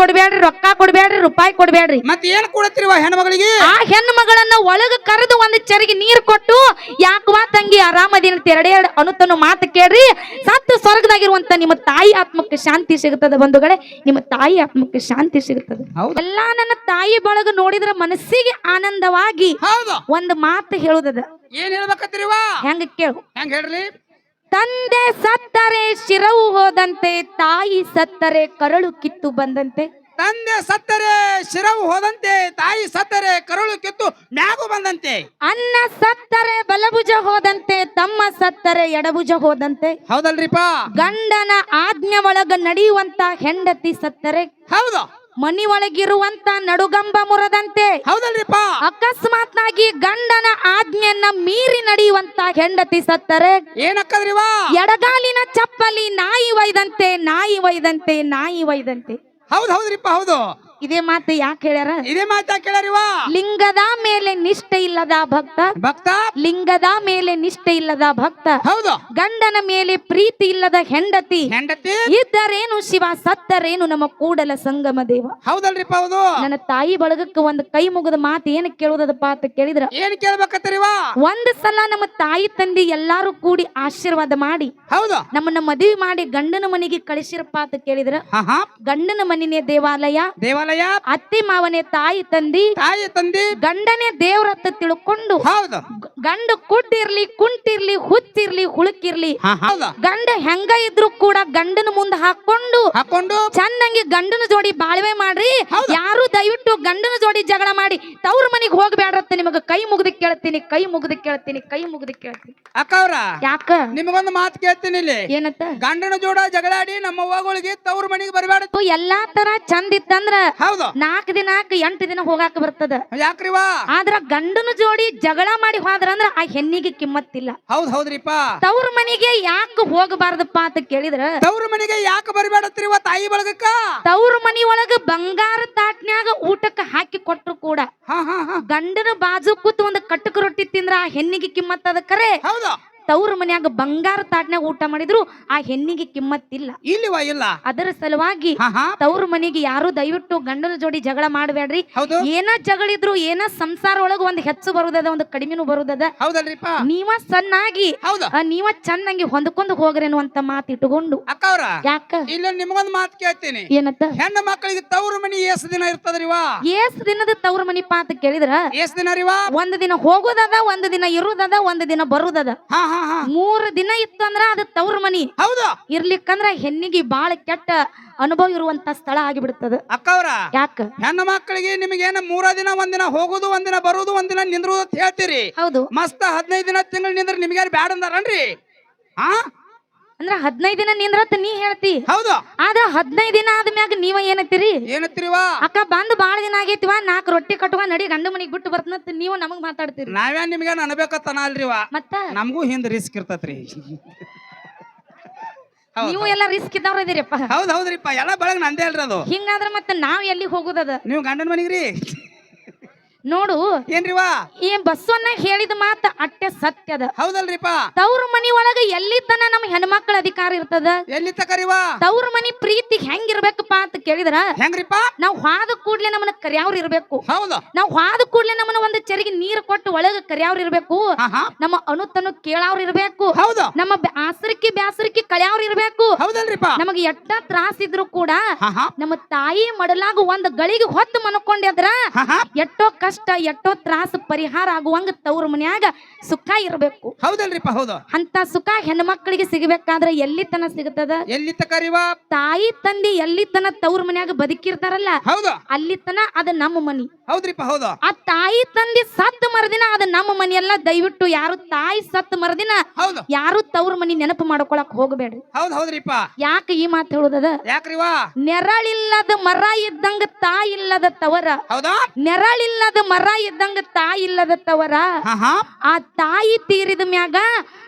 ಕೊಡ್ಬೇಡ್ರಿ ರೊಕ್ಕ ಕೊಡ್ಬೇಡ್ರಿ ರೂಪಾಯಿ ಕೊಡ್ಬೇಡ್ರಿ. ಮತ್ತೆ ಏನ್ ಕೊಡತ್ರಿ ಹೆಣ್ಮಗಳಿಗೆ? ಆ ಹೆಣ್ಣು ಮಗಳನ್ನ ಒಳಗ ಕರೆದು ಒಂದ್ ಚರಿಗೆ ನೀರ್ ಕೊಟ್ಟು ಯಾಕವಾ ತಂಗಿ ಆರಾಮದಿನ ತೆರಡೆ ಅನುತನ ಮಾತು ಕೇಳ್ರಿ. ಸತ್ತು ಸ್ವರ್ಗದಾಗಿರುವಂತ ನಿಮ್ಮ ತಾಯಿ ಆತ್ಮಕ್ಕೆ ಶಾಂತಿ ಸಿಗುತ್ತದೆ ಬಂಧುಗಳೇ. ನಿಮ್ಮ ತಾಯಿ ಆತ್ಮಕ್ಕೆ ಶಾಂತಿ ಸಿಗುತ್ತದೆ. ಎಲ್ಲಾ ನನ್ನ ತಾಯಿ ಬಳಗ ನೋಡಿದ್ರ ಮನಸ್ಸಿಗೆ ಆನಂದವಾಗಿ ಒಂದ್ ಮಾತು ಹೇಳುದದ. ಏನ್ ಹೇಳ್ಬೇಕತ್ರಿವ ಹೆಂಗ ಕೇಳು. ಹೆಂಗ್ ಹೇಳ್ರಿ? ತಂದೆ ಸತ್ತರೆ ಶಿರವು ಹೋದಂತೆ ತಾಯಿ ಸತ್ತರೆ ಕರಳು ಕಿತ್ತು ಬಂದಂತೆ. ತಂದೆ ಸತ್ತರೆ ಶಿರವು ಹೋದಂತೆ ತಾಯಿ ಸತ್ತರೆ ಕರುಳು ಕಿತ್ತು ಮ್ಯಾಗು ಬಂದಂತೆ. ಅನ್ನ ಸತ್ತರೆ ಬಲಭುಜ ಹೋದಂತೆ ತಮ್ಮ ಸತ್ತರೆ ಎಡಭುಜ ಹೋದಂತೆ. ಹೌದಲ್ರಿಪ್ಪ? ಗಂಡನ ಆಜ್ಞೆ ಒಳಗ ನಡೆಯುವಂತ ಹೆಂಡತಿ ಸತ್ತರೆ. ಹೌದು. ಮನಿ ಒಳಗಿರುವಂತ ನಡುಗಂಬ ಮುರದಂತೆ ಹೌದಲ್ರಿಪ್ಪ. ಅಕಸ್ಮಾತ್ನಾಗಿ ಗಂಡನ ಆಜ್ಞೆಯನ್ನ ಮೀರಿ ನಡೆಯುವಂತ ಹೆಂಡತಿ ಸತ್ತರೆ. ಏನಕ್ಕದ್ರಿವಾ ಎಡಗಾಲಿನ ಚಪ್ಪಲಿ ನಾಯಿ ವೈದಂತೆ ನಾಯಿ ವೈದಂತೆ ನಾಯಿ ಒಯ್ದಂತೆ. ಹೌದು ಹೌದ್ರಿಪ್ಪ ಹೌದು. ಇದೇ ಮಾತು ಯಾಕೆ ಹೇಳ್ಯಾರ? ಇದೇ ಮಾತಾ ಕೇಳರಿವ ಲಿಂಗದ ಮೇಲೆ ನಿಷ್ಠೆ ಇಲ್ಲದ ಭಕ್ತ. ಭಕ್ತ? ಲಿಂಗದ ಮೇಲೆ ನಿಷ್ಠೆ ಇಲ್ಲದ ಭಕ್ತ. ಹೌದು. ಗಂಡನ ಮೇಲೆ ಪ್ರೀತಿ ಇಲ್ಲದ ಹೆಂಡತಿ. ಹೆಂಡತಿ? ಇದ್ದರೇನು ಶಿವ ಸತ್ತರೇನು ನಮ್ಮ ಕೂಡಲ ಸಂಗಮ ದೇವ. ಹೌದಲ್ರಿಪ್ಪ ಹೌದು. ನನ್ನ ತಾಯಿ ಬಳಗಕ್ಕೆ ಒಂದು ಕೈ ಮುಗಿದ ಮಾತು ಏನ್ ಕೇಳುದ ಅಂತ ಕೇಳಿದ್ರ? ಏನ್ ಕೇಳ್ಬೇಕತ್ತರಿವ ಒಂದ್ ಸಲ ನಮ್ಮ ತಾಯಿ ತಂದೆ ಎಲ್ಲಾರು ಕೂಡಿ ಆಶೀರ್ವಾದ ಮಾಡಿ. ಹೌದು. ನಮ್ಮನ್ನ ಮದುವೆ ಮಾಡಿ ಗಂಡನ ಮನೆಗೆ ಕಳಿಸಿರಪ್ಪ ಅಂತ ಕೇಳಿದ್ರ? ಗಂಡನ ಮನೆನೇ ದೇವಾಲಯ. ದೇವಾಲಯ. ಅತ್ತಿ ಮಾವನೇ ತಾಯಿ ತಂದಿ ತಾಯಿ ತಂದಿ ಗಂಡನೇ ದೇವ್ರತ್ತ ತಿಳ್ಕೊಂಡು ಹೌದು. ಗಂಡ ಕುಡ್ಡಿರ್ಲಿ ಕುಂಟಿರ್ಲಿ ಹುಚ್ಚಿರ್ಲಿ ಹುಳುಕಿರ್ಲಿ. ಹೌದು. ಗಂಡ ಹೆಂಗ ಇದ್ರು ಕೂಡ ಗಂಡನ ಮುಂದೆ ಹಾಕೊಂಡು ಹಾಕೊಂಡು ಚಂದಂಗಿ ಗಂಡನ ಜೋಡಿ ಬಾಳ್ವೆ ಮಾಡ್ರಿ. ಯಾರು ದಯವಿಟ್ಟು ಗಂಡನ ಜೋಡಿ ಜಗಳ ಮಾಡಿ. ತವ್ರ ಮನಿಗ್ ಹೋಗ್ಬೇಡ್ರತ್ತ ನಿಮಗ. ಕೈ ಮುಗ್ದು ಕೇಳ್ತೀನಿ ಕೈ ಮುಗ್ದು ಕೇಳ್ತೀನಿ ಕೈ ಮುಗ್ದು ಕೇಳ್ತೀನಿ. ಅಕ್ಕ ಅವ್ರ ಯಾಕ? ನಿಮಗೊಂದು ಮಾತು ಕೇಳ್ತೀನಿ ಇಲ್ಲಿ. ಏನತ್ತ? ಗಂಡನ ಜೋಡ ಜಗಳಾಡಿ ನಮ್ಮ ಅವ್ವಗಳಿಗೆ ತವ್ರ ಮನೆಗೆ ಬರಬೇಡ ಎಲ್ಲಾ ತರ ಚಂದ ಇತ್ತಂದ್ರ ಹೌದು. ನಾಕ್ ದಿನಾಕ ಎಂಟು ದಿನ ಹೋಗಾಕ ಬರ್ತದ. ಯಾಕ್ರಿವಾ ಆದ್ರ ಗಂಡನ ಜೋಡಿ ಜಗಳ ಮಾಡಿ ಹೋದ್ರಂದ್ರ ಆ ಹೆಣ್ಣಿಗೆ ಕಿಮ್ಮತ್ತಿಲ್ಲ. ಹೌದ್ ಹೌದ್ರಿಪ್ಪ ತವ್ರ ಮನಿಗೆ ಯಾಕ ಹೋಗಬಾರ್ದಪ್ಪ ಅಂತ ಕೇಳಿದ್ರ? ತವ್ರ ಮನೆಗೆ ಯಾಕೆ ಬರಬೇಡತ್ರಿವ ತಾಯಿ ಬಳಗಕ್ಕ? ತವ್ರ ಮನಿ ಒಳಗ ಬಂಗಾರ ತಾಟ್ನ್ಯಾಗ ಊಟಕ್ಕ ಹಾಕಿ ಕೊಟ್ರು ಕೂಡ. ಹಾ ಹಾ ಹಾ. ಗಂಡನ ಬಾಜು ಕೂತ್ ಒಂದು ಕಟ್ಟಕ ರೊಟ್ಟಿ ಆ ಹೆಣ್ಣಿಗೆ ಕಿಮ್ಮತ್ತದ ಕರೆ. ಹೌದು. ತವ್ರ ಮನ್ಯಾಗ ಬಂಗಾರ ತಾಟ್ನ್ಯಾಗ ಊಟ ಮಾಡಿದ್ರು ಆ ಹೆಣ್ಣಿಗೆ ಕಿಮ್ಮತ್ತಿಲ್ಲ. ಇಲ್ಲಿವ ಇಲ್ಲ? ಅದರ ಸಲುವಾಗಿ ತವ್ರ ಮನೆಗೆ ಯಾರು ದಯವಿಟ್ಟು ಗಂಡನ ಜೋಡಿ ಜಗಳ ಮಾಡಬೇಡ್ರಿ ಏನ ಜಗಳಿದ್ರು ಏನ ಸಂಸಾರ ಒಳಗ ಒಂದ್ ಹೆಚ್ಚು ಬರುದದ ಒಂದು ಕಡಿಮೆನು ಬರುದದ. ನೀವ ಸಣ್ಣಾಗಿ ನೀವ ಚೆನ್ನಾಗಿ ಹೊಂದ್ಕೊಂಡು ಹೋಗ್ರಿ ಅನ್ನುವಂತ ಮಾತು ಇಟ್ಟುಕೊಂಡು ಯಾಕ? ಇಲ್ಲ ನಿಮಗೊಂದು ಮಾತು ಕೇಳ್ತೀನಿ. ಏನತ್ತ ಹೆಣ್ಣು ಮಕ್ಕಳಿಗೆ ತವ್ರ ಮನಿ ಎಷ್ಟು ದಿನ ಇರ್ತದ್ರಿವಾ? ಏಸ್ ದಿನದ ತವ್ರ ಮನಿ ಪಾತ್ ಕೇಳಿದ್ರ? ಎಷ್ಟ್ ದಿನ ರೀವಾ? ಒಂದ್ ದಿನ ಹೋಗೋದದ ಒಂದ್ ದಿನ ಇರುದದ ಒಂದ್ ದಿನ ಬರುದದ. ಹಾ ಹಾ. ಮೂರ್ ದಿನ ಇತ್ತು ಅಂದ್ರ ಅದು ತವ್ರ ಮನಿ. ಹೌದು. ಇರ್ಲಿಕ್ಕಂದ್ರ ಹೆಣ್ಣಿಗೆ ಬಾಳ ಕೆಟ್ಟ ಅನುಭವ ಇರುವಂತ ಸ್ಥಳ ಆಗಿಬಿಡ್ತದ. ಅಕ್ಕವ್ರ ಯಾಕ? ಹೆಣ್ಣು ಮಕ್ಕಳಿಗೆ ನಿಮಗೇನ ಮೂರ ದಿನ ಒಂದಿನ ಹೋಗುದು ಒಂದಿನ ಬರುದು ಒಂದಿನ ನಿಂದ್ರುದು ಅಂತ ಹೇಳ್ತೀರಿ. ಹೌದು. ಮಸ್ತ್ ಹದಿನೈದು ದಿನ ತಿಂಗಳು ನಿಂದ್ರ ನಿಮ್ಗೆ ಬ್ಯಾಡ್ ಬ್ಯಾಡ ಅಂದಾರನ್ರಿ? ಹಾ? ಅಂದ್ರ ಹದಿನೈದು ದಿನ ನಿಂದ್ರತ್ ನೀ ಹೇಳ್ತಿ. ಹೌದು. ಆದ್ರ ಹದಿನೈದ್ ದಿನ ಆದ್ಮ್ಯಾಗ ನೀವ ಏನತ್ತೀರಿ? ಏನತ್ತೀರಿವ? ಅಕ್ಕ ಬಂದ್ ಬಾಳ ದಿನ ಆಗೈತಿವ ನಾಕ್ ರೊಟ್ಟಿ ಕಟ್ಟುವ ನಡಿ ಗಂಡ ಮನಿಗೆ ಬಿಟ್ಟು ಬರ್ತನಂತ ನೀವು ನಮಗ್ ಮಾತಾಡ್ತೀರಿ. ನಾವ್ಯಾ ನಿಮ್ಗೆ ಅನ್ಬೇಕತ್ತನ ಅಲ್ರಿವ? ಮತ್ತ? ನಮಗೂ ಹಿಂದ್ ರಿಸ್ಕ್ ಇರ್ತತ್ರಿ. ನೀವು ಎಲ್ಲ ರಿಸ್ಕ್ ಇದ್ದವ್ರ ಇದೀರಿಪ್ಪ. ಹೌದ್ ಹೌದ್ರಿಪ್ಪ ಎಲ್ಲ ಬೆಳಗ್ ನಂದೇ ಅಲ್ರಿ ಅದು. ಹಿಂಗಾದ್ರ ಮತ್ತೆ ನಾವ್ ಎಲ್ಲಿ ಹೋಗುದದ ನೀವು ಗಂಡನ ಮನಿಗ್ರಿ. ನೋಡು ಏನ್ರಿವಾ ಈ ಬಸವಣ್ಣ ಹೇಳಿದ ಮಾತ ಅಟ್ಟೆ ಸತ್ಯದ ಹೌದಲ್ರಿಪಾ? ತವ್ರ ಮನಿ ಒಳಗ ಎಲ್ಲಿ ತನ ನಮ್ ಹೆಣ್ಮಕ್ಳ ಅಧಿಕಾರ ಇರ್ತದ? ಎಲ್ಲಿ ತಕರಿವಾ ತವ್ರ ಮನಿ ಪ್ರೀತಿ ಹೆಂಗಿರ್ಬೇಕಪ್ಪ ಅಂತ ಕೇಳಿದ್ರ? ಹೆಂಗ್ರಿಪ? ನಾವ್ ಹಾದ ಕೂಡ್ಲೆ ನಮ್ಮನ್ನ ಕರ್ಯಾವ್ರ ಇರ್ಬೇಕು. ಹೌದು. ನಾವ್ ಹಾದ ಕೂಡ್ಲೆ ನಮ್ಮನ್ನ ಒಂದ್ ಚರಿಗೆ ನೀರ್ ಕೊಟ್ಟು ಒಳಗ ಕರ್ಯಾವ್ರ ಇರ್ಬೇಕು. ನಮ್ಮ ಅನುತನು ಕೇಳಾವ್ರ ಇರ್ಬೇಕು. ಹೌದು. ನಮ್ಮ ಆಸರಿಕೆ ಬ್ಯಾಸರಿಕೆ ಕಳ್ಯಾವ್ರ ಇರ್ಬೇಕು. ಹೌದಲ್ರಿಪಾ? ನಮಗ್ ಎಟ್ಟ ತ್ರಾಸ ಇದ್ರು ಕೂಡ ನಮ್ಮ ತಾಯಿ ಮಡಲಾಗ ಒಂದ್ ಗಳಿಗೆ ಹೊತ್ತು ಮನ್ಕೊಂಡ್ಯದ್ರ ಎಟ್ಟೋ ಕಷ್ಟ ಎಷ್ಟೋ ತ್ರಾಸ ಪರಿಹಾರ ಆಗುವಂಗ ತವ್ರ ಮನ್ಯಾಗ ಸುಖ ಇರಬೇಕು. ಹೌದಲ್ರಿಪ್ಪ ಹೌದು. ಅಂತ ಸುಖ ಹೆಣ್ಮಕ್ಳಿಗೆ ಸಿಗಬೇಕಾದ್ರೆ ಎಲ್ಲಿ ತನ ಸಿಗುತ್ತದ ಎಲ್ಲಿ ತಕರಿವ ತಾಯಿ ತಂದೆ ಎಲ್ಲಿ ತನ ತವ್ರ ಮನ್ಯಾಗ ಬದುಕಿರ್ತಾರಲ್ಲ ಹೌದು. ಅಲ್ಲಿ ತನ ಅದ ನಮ್ಮ ಮನಿ. ಹೌದ್ರಿಪ್ಪ ಹೌದು. ಆ ತಾಯಿ ತಂದೆ ಸತ್ತು ಮರದಿನ ಅದ ನಮ್ಮ ಮನೆಯಲ್ಲ ದಯವಿಟ್ಟು ಯಾರು ತಾಯಿ ಸತ್ತು ಮರದಿನ ಹೌದು. ಯಾರು ತವ್ರ ಮನಿ ನೆನಪು ಮಾಡ್ಕೊಳಕ್ ಹೋಗಬೇಡ್ರಿ. ಹೌದ್ ಹೌದ್ರಿಪ್ಪ. ಯಾಕೆ ಈ ಮಾತು ಹೇಳುದದ? ಯಾಕ್ರಿವಾ ನೆರಳಿಲ್ಲದ ಮರ ಇದ್ದಂಗ ತಾಯಿ ಇಲ್ಲದ ತವರ. ಹೌದಾ? ನೆರಳಿಲ್ಲದ ಮರ ಇದ್ದಂಗ ತಾಯಿ ಇಲ್ಲದ ತವರ ಆ ತಾಯಿ ತೀರಿದ ಮ್ಯಾಗ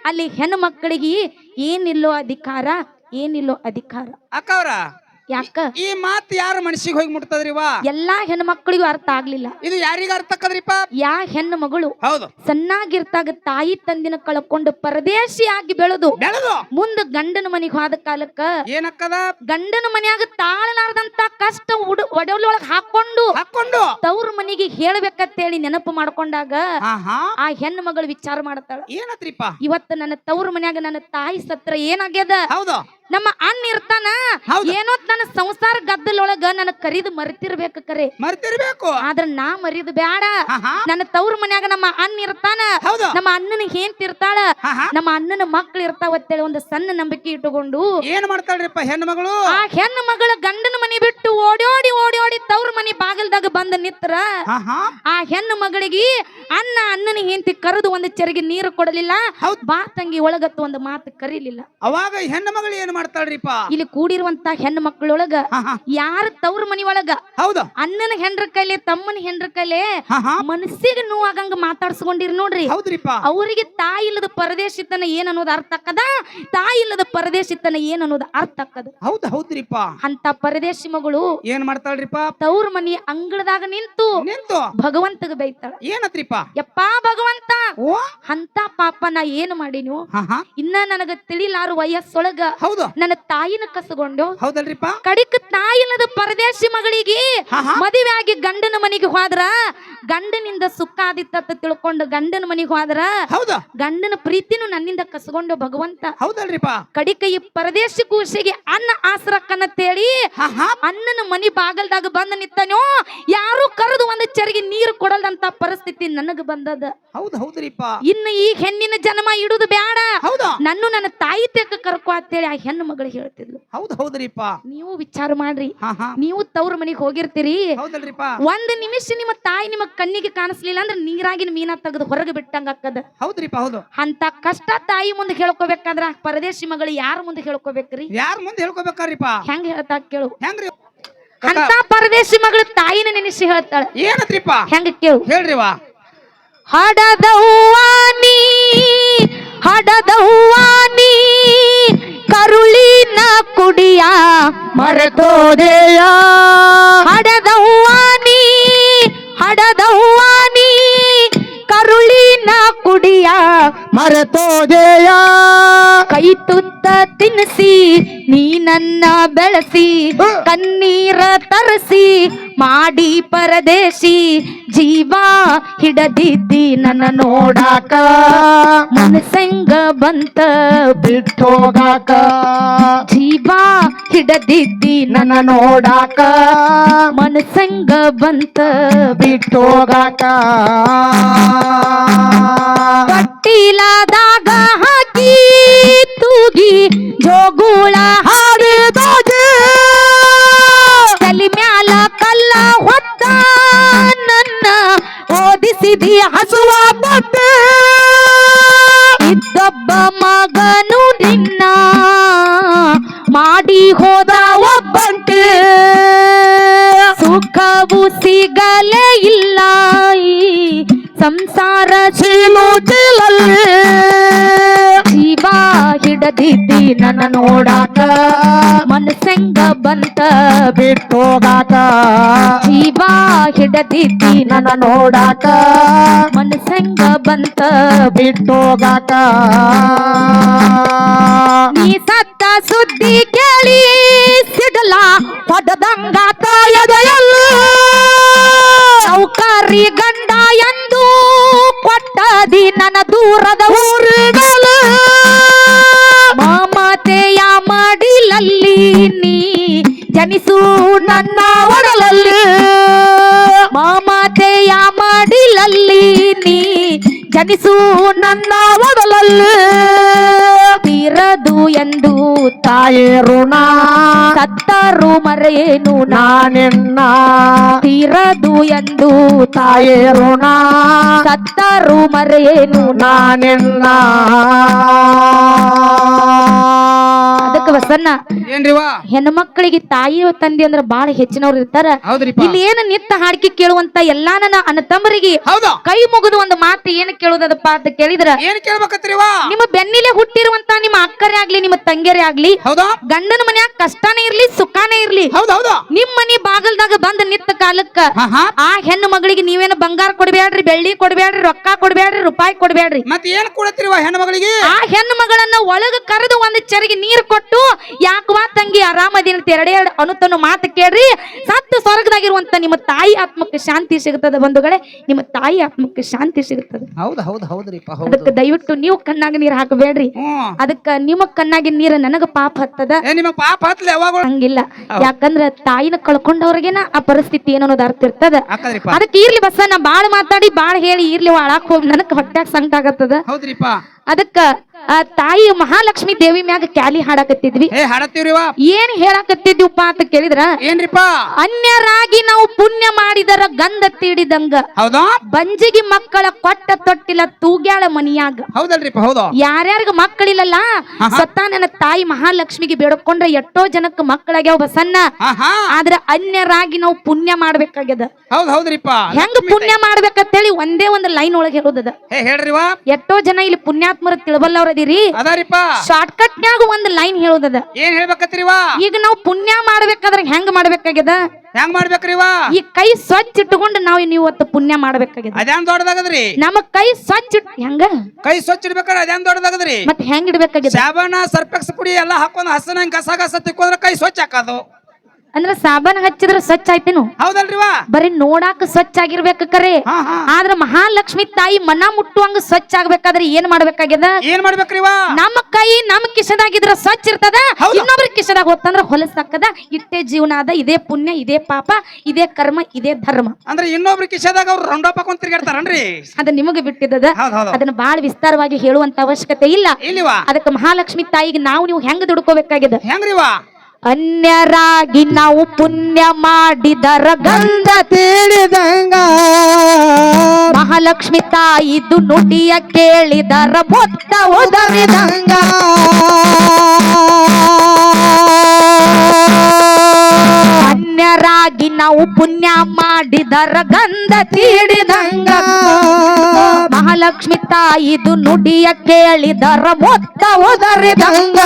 ಅಲ್ಲಿ ಹೆಣ್ಣು ಮಕ್ಕಳಿಗೆ ಏನಿಲ್ಲೋ ಅಧಿಕಾರ ಏನಿಲ್ಲೋ ಅಧಿಕಾರ. ಅಕ್ಕ ಅವ್ರ ಯಾಕ? ಈ ಮಾತ್ ಯಾರ ಮನಸ್ಸಿಗೆ ಹೋಗಿ ಮುಟ್ತದ್ರಿವಾ ಎಲ್ಲಾ ಹೆಣ್ಮಕ್ಳಿಗೂ ಅರ್ಥ ಆಗ್ಲಿಲ್ಲ. ಇದು ಯಾರಿಗ ಅರ್ಥ ಆಕದ್ರಿಪ್ಪ ಯಾ ಹೆಣ್ಣು ಮಗಳು ಹೌದು. ಸಣ್ಣಾಗಿರ್ತಾಗ ತಾಯಿ ತಂದಿನ ಕಳ್ಕೊಂಡು ಪರದೇಶಿಯಾಗಿ ಬೆಳೆದು ಬೆಳೆದು? ಮುಂದ ಗಂಡನ ಮನೆಗೆ ಹೋದ ಕಾಲಕ್ಕ ಏನಕ್ಕದ? ಗಂಡನ ಮನ್ಯಾಗ ತಾಳಲಾರದಂತ ಕಷ್ಟ ಉಡು ಒಡವಲೊಳಗ ಹಾಕೊಂಡು ಹಾಕೊಂಡು? ತವ್ರ ಮನಿಗೆ ಹೇಳ್ಬೇಕಂತೇಳಿ ನೆನಪು ಮಾಡ್ಕೊಂಡಾಗ ಆ ಹೆಣ್ಣು ಮಗಳು ವಿಚಾರ ಮಾಡ್ತಾಳ. ಏನತ್ರಿಪ್ಪ ಇವತ್ತು ನನ್ನ ತವ್ರ ಮನ್ಯಾಗ ನನ್ನ ತಾಯಿ ಸತ್ರ ಏನಾಗ್ಯದ? ಹೌದು. ನಮ್ಮ ಅಣ್ಣ ಇರ್ತಾನ? ಏನೋ ಏನೋ ನನ್ನ ಸಂಸಾರ ಗದ್ದಲೊಳಗ ನನ್ನ ಕರಿದು ಮರಿತಿರ್ಬೇಕು ಕರೆ. ಮರ್ತಿರ್ಬೇಕು. ಆದ್ರ ನಾ ಮರಿದು ಬ್ಯಾಡ. ನನ್ನ ತವ್ರ ಮನ್ಯಾಗ ನಮ್ಮ ಅಣ್ಣ ಇರ್ತಾನ. ನಮ್ಮ ಅಣ್ಣನ ಹೆಂಡತಿ ಹಾ ನಮ್ಮ ಅಣ್ಣನ ಮಕ್ಳು ಇರ್ತಾವತ್ತೇಳಿ ಒಂದು ಸಣ್ಣ ನಂಬಿಕೆ ಇಟ್ಟುಕೊಂಡು ಏನ್ ಮಾಡ್ತಾಳ್ರಿಪ್ಪ ಹೆಣ್ಣು ಮಗಳು? ಆ ಹೆಣ್ಣು ಮಗಳು ಗಂಡನ ಮನಿ ಬಿಟ್ಟು ಓಡೋಡಿ ಓಡೋಡಿ ತವ್ರ ಮನಿ ಬಾಗಿಲ್ದಾಗ ಬಂದ ನಿತ್ರ ಆ ಹೆಣ್ಣು ಮಗಳಿಗೆ ಅಣ್ಣ ಅಣ್ಣನ ಹೆಂಡತಿ ಕರೆದು ಒಂದು ಚರಿಗೆ ನೀರು ಕೊಡಲಿಲ್ಲ. ಬಾ ತಂಗಿ ಒಳಗತ್ತು ಒಂದು ಮಾತು ಕರೀಲಿಲ್ಲ. ಅವಾಗ ಹೆಣ್ಣು ಮಗಳು ಏನ್ ಮಾಡ್ತಾಳ್ರಿಪ್ಪ? ಇಲ್ಲಿ ಕೂಡಿರುವಂತ ಹೆಣ್ಣು ಮಕ್ಕಳೊಳಗ ಹಾ ಯಾರ ತವ್ರ ಮನಿ ಒಳಗ ಹೌದು. ಅಣ್ಣನ ಹೆಂಡ್ರ ಕೈಲೆ ತಮ್ಮನ ಹೆಂಡ್ರ ಕೈಲೆ ಮನಸ್ಸಿಗೆ ನೋವಾಗಂಗ ಮಾತಾಡ್ಸ್ಕೊಂಡಿರಿ ನೋಡ್ರಿ. ಹೌದ್ರಿಪ್ಪ ಅವರಿಗೆ ತಾಯಿ ಇಲ್ಲದ ಪರದೇಶಿತನ ಏನ್ ಅನ್ನೋದು ಅರ್ಥ ಅಕ್ಕದ ತಾಯಿ ಇಲ್ಲದ ಪರದೇಶಿತನ ಏನ್ ಅನ್ನೋದು ಅರ್ಥ ಅಕ್ಕದ ಹೌದ್ ಹೌದ್ರಿಪ್ಪ ಅಂತ ಪರದೇಶಿ ಮಗಳು ಏನ್ ಮಾಡ್ತಾಳ್ರಿಪ್ಪ ತವ್ರ ಮನಿ ಅಂಗಳದಾಗ ನಿಂತು ನಿಂತು. ಭಗವಂತಗ ಬೈತಾಳ. ಏನತ್ರಿಪ್ಪ ಯಪ್ಪಾ ಭಗವಂತ! ಅಂತ ಪಾಪ ನಾ ಏನ್ ಮಾಡಿನೂ? ಇನ್ನ ನನಗ ತಿಳಿಲಾರು ವಯಸ್ಸೊಳಗ ಹೌದು. ನನ್ನ ತಾಯಿನ ಕಸಗೊಂಡು ಹೌದಲ್ರಿಪ್ಪ ಕಡಿಕ ತಾಯಿಲ್ಲದ ಪರದೇಶಿ ಮಗಳಿಗೆ ಮದುವೆ ಆಗಿ ಗಂಡನ ಮನೆಗೆ ಹೋದ್ರ ಗಂಡನಿಂದ ಸುಖ ಆದಿತ್ತ ತಿಳ್ಕೊಂಡು ಗಂಡನ ಮನೆಗೆ ಹೋದ್ರ ಹೌದು. ಗಂಡನ ಪ್ರೀತಿನೂ ನನ್ನಿಂದ ಕಸಗೊಂಡು ಭಗವಂತ. ಹೌದಲ್ರಿಪಾ ಕಡಿಕ ಈ ಪರದೇಶಿ ಕೂಸಿಗೆ ಅನ್ನ ಆಸರಕ್ಕನ್ನತ್ತೇಳಿ ತೇಳಿ ಅನ್ನನ ಮನಿ ಬಾಗಲ್ದಾಗ ಬಂದ ನಿತ್ತನೋ ಯಾರು ಕರೆದು ಒಂದು ಚರಿಗೆ ನೀರು ಕೊಡಲ್ದಂತ ಪರಿಸ್ಥಿತಿ ನನಗ ಬಂದದ. ಹೌದ್ ಹೌದ್ರಿಪಾ ಇನ್ನು ಈ ಹೆಣ್ಣಿನ ಜನ್ಮ ಇಡುದು ಬ್ಯಾಡ. ನನ್ನು ನನ್ನ ತಾಯಿ ತೆಕ್ಕ ಕರ್ಕೊ ಅಂತೇಳಿ ಆ ಹೆಣ್ಣು ಮಗಳು ಹೇಳ್ತಿದ್ಲು. ಹೌದ್ ಹೌದ್ರಿಪ್ಪ. ನೀವು ವಿಚಾರ ಮಾಡ್ರಿ. ನೀವು ತವ್ರ ಮನೆಗೆ ಹೋಗಿರ್ತೀರಿ. ಹೌದಲ್ರಿಪ್ಪ. ಒಂದ್ ನಿಮಿಷ ನಿಮ್ಮ ತಾಯಿ ನಿಮ್ಮ ಕಣ್ಣಿಗೆ ಕಾಣಿಸ್ಲಿಲ್ಲ ಅಂದ್ರೆ ನೀರಾಗಿನ ಮೀನ ತೆಗೆದು ಹೊರಗೆ ಬಿಟ್ಟಂಗ ಹಾಕದ ಹೌದ್ರಿಪ್ಪ ಹೌದು. ಅಂತ ಕಷ್ಟ ತಾಯಿ ಮುಂದೆ ಹೇಳ್ಕೋಬೇಕಂದ್ರ ಪರದೇಶಿ ಮಗಳು ಯಾರ ಮುಂದೆ ಹೇಳ್ಕೋಬೇಕ್ರಿ? ಯಾರ ಮುಂದೆ ಹೇಳ್ಕೋಬೇಕಾರಿಪ್ಪ ಹೆಂಗ್ ಹೇಳ್ತಾ ಕೇಳು. ಹೆಂಗ್ರಿ? ಅಂತ ಪರದೇಶಿ ಮಗಳು ತಾಯಿನ ನೆನೆಸಿ ಹೇಳ್ತಾಳೆ. ಏನತ್ರಿಪ್ಪ? ಹೆಂಗ ಕೇಳು. ಹೇಳ್ರಿವಾ ಹಡದವ್ವಾನಿ ಕರುಳಿನ ಕುಡಿಯ ಮರೆತೋದೆಯ. ಹಡದವ್ವಾನಿ ಹಡದವ್ವಾನಿ ಕರುಳಿನ ಕುಡಿಯ ಮರೆತೋದೆಯ. ಕೈ ತುತ್ತ ತಿನ್ನಿಸಿ ನೀ ನನ್ನ ಬೆಳೆಸಿ ಕಣ್ಣೀರ ತರಸಿ ಮಾಡಿ ಪರದೇಶಿ ಜೀವ ಹಿಡದಿದ್ದಿ ನನ್ನ ನೋಡಾಕ. ಮನಸಂಗ ಬಂತ ಬಿಟ್ಟೋಗಾಕ ಜೀವ ಹಿಡದಿದ್ದಿ ನನ್ನ ನನ್ನ ನೋಡಾಕ. ಮನಸಂಗ ಬಂತ ಬಿಟ್ಟೋಗಾಕ ಪಟ್ಟಿಲಾದಾಗ ಹಾಕಿ ತೂಗಿ ಜೋಗುಳ ಹಾಡಿದೋಜೆ ತಲಿ ಮ್ಯಾಲ ಕಲ್ಲ ಹೊತ್ತ ನನ್ನ ಓದಿಸಿದಿ ಹಸುವ ಬಟ್ಟೆ. ಇದ್ದೊಬ್ಬ ಮಗನು ನಿನ್ನ ಮಾಡಿ ಹೋದ ಒಬ್ಬಂತೆ ಸುಖವು ಸಿಗಲೇ ನನ್ನ ನೋಡಾಕ ಮನಸಂಗ ಬಂತ ಬಿಟ್ಟೋಗಾಕ. ಜೀವ ಹಿಡದಿದ್ದಿ ನನ್ನ ನೋಡಾಕ ಮನಸಂಗ ಬಂತ ಬಿಟ್ಟೋಗಾಕ. ನೀ ಸತ್ತ ಸುದ್ದಿ ಕೇಳಿ ಸಿಡಲ ಹೊಡೆದಂಗಾತ ಎದೆಯಲ್ಲ. ನೌಕರಿ ಗಂಡ ಎಂದು ಕೊಟ್ಟದಿ ನನ್ನ ದೂರದ ಊರಿಗಲ ಮಡಿಲಲ್ಲಿ ನೀ ಜನಿಸು ನನ್ನ ಒಡಲಲ್ಲಿ. ಮಾಮಾತೆಯ ಮಡಿಲಲ್ಲಿ ನೀ ಜನಿಸು ನನ್ನ ಒಡಲಲ್ಲಿ. ತೀರದು ಎಂದು ತಾಯಿ ಋಣ ಸತ್ತರು ಮರೆಯೇನು ನಾನೆನ್ನ. ತೀರದು ಎಂದು ತಾಯಿ ಋಣ ಸತ್ತರು ಮರೆಯೇನು ನಾನೆನ್ನ. ಅದಕ್ಕೆ ವಸನ್ನ ಏನ್ರಿವಾ? ಹೆಣ್ಮಕ್ಳಿಗೆ ತಾಯಿ ತಂದೆ ಅಂದ್ರೆ ಬಾಳ ಹೆಚ್ಚಿನವ್ರು ಇರ್ತಾರ. ಇಲ್ಲಿ ಏನ ನಿತ್ತ ಹಾಡ್ಕಿ ಕೇಳುವಂತ ಎಲ್ಲಾ ನನ್ನ ಅಣ್ಣತಮ್ಮರಿಗೆ ಹೌದು. ಕೈ ಮುಗಿದು ಒಂದು ಮಾತು ಏನ್ ಕೇಳುದಪ್ಪ ಅಂತ ಕೇಳಿದ್ರ. ಏನ್ ಕೇಳ್ಬೇಕತ್ರಿವಾ? ನಿಮ್ಮ ಬೆನ್ನಿಲೆ ಹುಟ್ಟಿರುವಂತ ನಿಮ್ಮ ಅಕ್ಕರೇ ಆಗ್ಲಿ ನಿಮ್ಮ ತಂಗಿಯರೇ ಆಗ್ಲಿ ಹೌದಾ? ಗಂಡನ ಮನ್ಯಾಗ ಕಷ್ಟನೇ ಇರ್ಲಿ ಸುಖಾನೇ ಇರ್ಲಿ. ನಿಮ್ ಮನಿ ಬಾಗಲ್ದಾಗ ಬಂದ ನಿತ್ತ ಕಾಲಕ್ಕ ಆ ಹೆಣ್ಣು ಮಗಳಿಗೆ ನೀವೇನು ಬಂಗಾರ ಕೊಡ್ಬೇಡ್ರಿ ಬೆಳ್ಳಿ ಕೊಡ್ಬೇಡ್ರಿ ರೊಕ್ಕ ಕೊಡ್ಬೇಡ್ರಿ ರೂಪಾಯಿ ಕೊಡ್ಬೇಡ್ರಿ ಮತ್ತೆ ಏನ್ ಕೊಡತ್ತಿರುವ ಹೆಣ್ಣು ಮಗಳಿಗೆ? ಆ ಹೆಣ್ಣು ಮಗಳನ್ನ ಒಳಗ ಕರೆದು ಒಂದ್ ಚರಿಗೆ ನೀರ್ ಕೊಟ್ಟು ಯಾಕವಾ ತಂಗಿ ಆರಾಮದಿನ ಎರಡೆರಡು ಅನುತನು ಮಾತು ಕೇಳ್ರಿ. ಸತ್ತು ಸ್ವರ್ಗದಾಗಿರುವಂತ ನಿಮ್ಮ ತಾಯಿ ಆತ್ಮಕ್ಕೆ ಶಾಂತಿ ಸಿಗುತ್ತದೆ ಬಂಧುಗಳೇ. ನಿಮ್ಮ ತಾಯಿ ಆತ್ಮಕ್ಕೆ ಶಾಂತಿ ಸಿಗುತ್ತದೆ. ಹೌದು ಹೌದು ಹೌದ್ರಿ ಹೌದು. ಅದಕ್ಕೆ ದಯವಿಟ್ಟು ನೀವು ಕಣ್ಣಾಗ ನೀರ್ ಹಾಕಬೇಡ್ರಿ. ಅದಕ್ಕ ನಿಮ್ಮ ಕಣ್ಣಾಗಿನ ನೀರ ನನಗ ಪಾಪ ಹತ್ತದ? ಪಾಪ ಹತ್ಲಿ ಯಾವಾಗ ಹಂಗಿಲ್ಲ. ಯಾಕಂದ್ರ ತಾಯಿನ ಕಳ್ಕೊಂಡವ್ರಿಗೇನ ಆ ಪರಿಸ್ಥಿತಿ ಏನು ಅನ್ನೋದು ಅರ್ಥ ಇರ್ತದ. ಅದಕ್ಕೆ ಇರ್ಲಿ ಬಸ್ಸ ನಾ ಬಾಳ ಮಾತಾಡಿ ಬಾಳ್ ಹೇಳಿ ಇರ್ಲಿ ಅಳಾಕ್ ಹೋಗಿ ನನಗ್ ಹೊಟ್ಟ್ಯಾಗ ಸಂಕಟ ಆಗತ್ತದ ಅದಕ್ಕ ಆ ತಾಯಿ ಮಹಾಲಕ್ಷ್ಮಿ ದೇವಿ ಮ್ಯಾಗ ಕ್ಯಾಲಿ ಹಾಡಾಕತ್ತಿದ್ವಿ. ಏ ಏನ್ ಹೇಳಾಕತ್ತಿದ್ವಿಪ್ಪ ಅಂತ ಕೇಳಿದ್ರ? ಏನ್ರಿಪ್ಪ? ಅನ್ಯರಾಗಿ ನಾವು ಪುಣ್ಯ ಮಾಡಿದರ ಗಂಧ ತೀಡಿದಂಗ. ಹೌದಾ? ಬಂಜಿಗೆ ಮಕ್ಕಳ ಕೊಟ್ಟ ತೊಟ್ಟಿಲ ತೂಗ್ಯಾಳ ಮನಿಯಾಗ. ಹೌದಲ್ರಿಪ್ಪ ಹೌದು. ಯಾರ್ಯಾರಿಗ ಮಕ್ಕಳಿಲ್ಲಲ್ಲ ಸತ್ತ ನನ್ನ ತಾಯಿ ಮಹಾಲಕ್ಷ್ಮಿಗೆ ಬೇಡಕೊಂಡ್ರೆ ಎಷ್ಟೋ ಜನಕ್ಕ ಮಕ್ಕಳಾಗ್ಯಾವ ಬಸನ್ನ ಹಾ ಹಾ. ಆದ್ರ ಅನ್ಯರಾಗಿ ನಾವು ಪುಣ್ಯ ಮಾಡ್ಬೇಕಾಗ್ಯದ. ಹೌದ್ ಹೌದ್ರಿಪ್ಪ. ಹೆಂಗ್ ಪುಣ್ಯ ಮಾಡ್ಬೇಕಂತೇಳಿ ಒಂದೇ ಒಂದು ಲೈನ್ ಒಳಗೆ ಹೇಳೋದದ. ಹೇಳ್ರಿ ಹೇಳ್ರಿವ ಎಷ್ಟೋ ಜನ ಇಲ್ಲಿ ಪುಣ್ಯಾತ್ಮರ ತಿಳ್ಬಲ್ಲವ್ರದಿರಿ ಅದಾರಿಪ್ಪ. ಶಾರ್ಟ್ ಕಟ್ನ್ಯಾಗ ಒಂದ್ ಲೈನ್ ಹೇಳೋದದ. ಏನ್ ಹೇಳ್ಬೇಕತ್ರಿವ ಈಗ ನಾವು ಪುಣ್ಯ ಮಾಡ್ಬೇಕಾದ್ರೆ ಹೆಂಗ್ ಮಾಡ್ಬೇಕಾಗ್ಯದ? ಹೆಂಗ್ ಮಾಡ್ಬೇಕ್ರಿವ ಈ ಕೈ ಸ್ವಚ್ಛ ಇಟ್ಟುಕೊಂಡು ನಾವು ನೀವು ಇವತ್ತು ಪುಣ್ಯ ಮಾಡ್ಬೇಕಾಗ್ಯದ. ಅದ್ಯಾನ್ ದೊಡ್ಡದಾಗದ್ರಿ? ನಮ್ಮ ಕೈ ಸ್ವಚ್ಛ ಇಟ್- ಹೆಂಗ? ಕೈ ಸ್ವಚ್ಛ ಇಡ್ಬೇಕಾದ್ರೆ ಅದ್ಯಾನ್ ದೊಡ್ಡದಾಗದ್ರಿ? ಮತ್ತೆ ಹೆಂಗ್ ಇಡ್ಬೇಕಾಗ್ಯದ? ಸಾಬಣ ಸರ್ಪೆಕ್ಸ್ ಪುಡಿ ಎಲ್ಲಾ ಹಾಕೊಂಡು ಹಸನ ಕಸ ಗಸ ತಿಕ್ಕೋದ್ರ ಕೈ ಸ್ವಚ್ಛ ಹಾಕೋದು. ಅಂದ್ರ ಸಾಬನ್ ಹಚ್ಚಿದ್ರ ಸ್ವಚ್ಛ ಆಯ್ತೇನು? ಹೌದಲ್ರಿವಾ? ಬರೀ ನೋಡಾಕ ಸ್ವಚ್ಛ ಆಗಿರ್ಬೇಕು ಕರೆ. ಆದ್ರ ಮಹಾಲಕ್ಷ್ಮಿ ತಾಯಿ ಮನ ಮುಟ್ಟುವಂಗ ಸ್ವಚ್ಛ ಆಗ್ಬೇಕಾದ್ರೆ ಏನ್ ಮಾಡ್ಬೇಕಾಗ್ಯದ? ಏನ್ ಮಾಡ್ಬೇಕ್ರಿವಾ? ನಮ್ಮ ಕೈ ನಮ್ ಕಿಶದಾಗಿದ್ರ ಸ್ವಚ್ಛ ಇರ್ತದ. ಇನ್ನೊಬ್ರ ಕಿಶದಾಗ ಹೋತಂದ್ರ ಹೊಲಸಾಕದ ಇಟ್ಟೆ ಜೀವನ ಅದ ಇದೇ ಪುಣ್ಯ ಇದೇ ಪಾಪ ಇದೇ ಕರ್ಮ ಇದೇ ಧರ್ಮ. ಅಂದ್ರೆ ಇನ್ನೊಬ್ರ ಕಿಶದಾಗ ಅವ್ರು ರೌಂಡ್ ಅಪ್ ಹಾಕೊಂಡ್ ತಿರ್ಗಾಡ್ತಾರನ್ರಿ? ಅದ ನಿಮಗೆ ಬಿಟ್ಟಿದ್ದದ? ಅದನ್ನ ಬಾಳ ವಿಸ್ತಾರವಾಗಿ ಹೇಳುವಂತ ಅವಶ್ಯಕತೆ ಇಲ್ಲ. ಅದಕ್ಕೆ ಮಹಾಲಕ್ಷ್ಮಿ ತಾಯಿಗೆ ನಾವು ನೀವು ಹೆಂಗ್ ದುಡ್ಕೋಬೇಕಾಗಿದೆ ಹೆಂಗ್ರಿವಾ? ಅನ್ಯರಾಗಿ ನಾವು ಪುಣ್ಯ ಮಾಡಿದರ ಗಂಧ ತಿಳಿದಂಗ ಮಹಾಲಕ್ಷ್ಮಿ ತಾಯಿದು ನುಡಿಯ ಕೇಳಿದರ ಬೊತ್ತ ಒದರಿದಂಗ ಅನ್ಯರಾಗಿ ನಾವು ಪುಣ್ಯ ಮಾಡಿದರ ಗಂಧ ತೀಡಿದಂಗ. ಮಹಾಲಕ್ಷ್ಮಿ ತಾಯಿದು ನುಡಿಯ ಕೇಳಿದರ ಮೊತ್ತ ಒದರಿದಂಗ.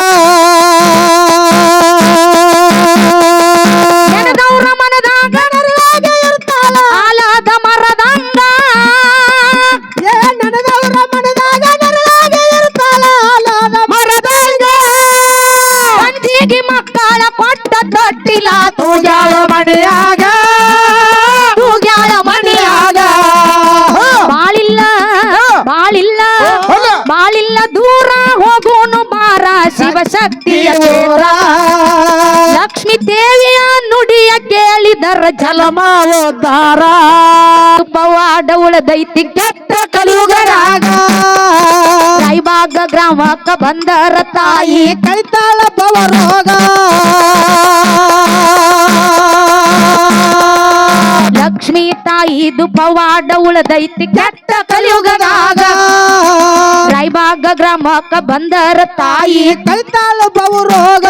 ಜಲಮ ಉದ್ಧಾರ ಪವಾಡ ಕೆಟ್ಟ ಕಲುಗರಾಗ ರಾಯಬಾಗ ಗ್ರಾಮಕ್ಕ ಬಂದರ ತಾಯಿ ಕೈತಾಳ ಪವರೋಗ. ಲಕ್ಷ್ಮೀ ತಾಯಿದು ಪವಾಡ ದೈತಿ ಕೆಟ್ಟ ಕಲಿಯುಗದಾಗ. ರಾಯಬಾಗ ಗ್ರಾಮಕ್ಕ ಬಂದರ ತಾಯಿ ಕೈತಾಳ ಬವರೋಗ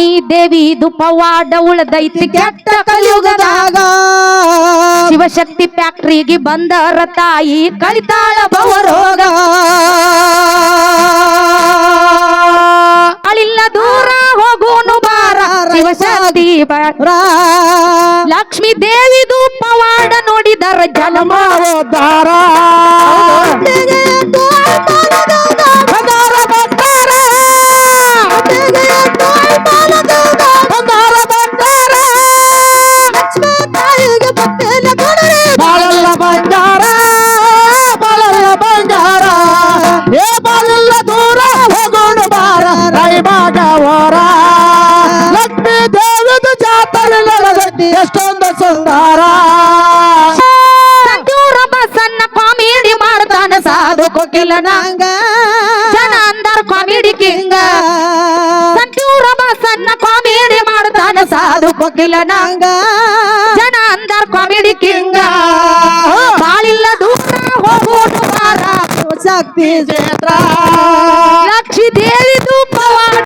ಲಕ್ಷ್ಮೀ ದೇವಿ ದುಪವಾಡ ಉಳದೈತಿ ಕೆಟ್ಟ ಕಲಿಯುಗದಾಗ ದಾಗ ಶಿವಶಕ್ತಿ ಫ್ಯಾಕ್ಟ್ರಿಗೆ ಬಂದರ ತಾಯಿ ಕಳಿತಾಳ ಬವರೋಗ ಅಳಿಲ್ಲ ದೂರ ಹೋಗೋನು ಬಾರ. ಶಿವಶಕ್ತಿ. ಲಕ್ಷ್ಮೀ ದೇವಿ ದುಪವಾಡ ನೋಡಿದರ ಜನ್ಮ ಉದ್ಧಾರ ಎಷ್ಟೊಂದು ಸುಂದರ. ಸಂಜೂರಪ್ಪ ಸಣ್ಣ ಕಾಮಿಡಿ ಮಾಡ್ತಾನ ಸಾಧು ಕೊಕ್ಕಿಲ್ಲ ನಂಗ. ಜನ ಅಂದರ್ ಕಾಮಿಡಿ ಕಿಂಗ. ಸಂಜೂರಪ್ಪ ಸಣ್ಣ ಕಾಮಿಡಿ ಮಾಡ್ತಾನ ಸಾಧು ಕೊಕ್ಕಿಲ್ಲ ನಂಗ. ಜನ ಅಂದರ್ ಕಾಮಿಡಿ ಕಿಂಗ. ಬಾಳಿಲ್ಲ ದೂರ ಹೋಗೋದು ಶಕ್ತಿ ಕ್ಷೇತ್ರ.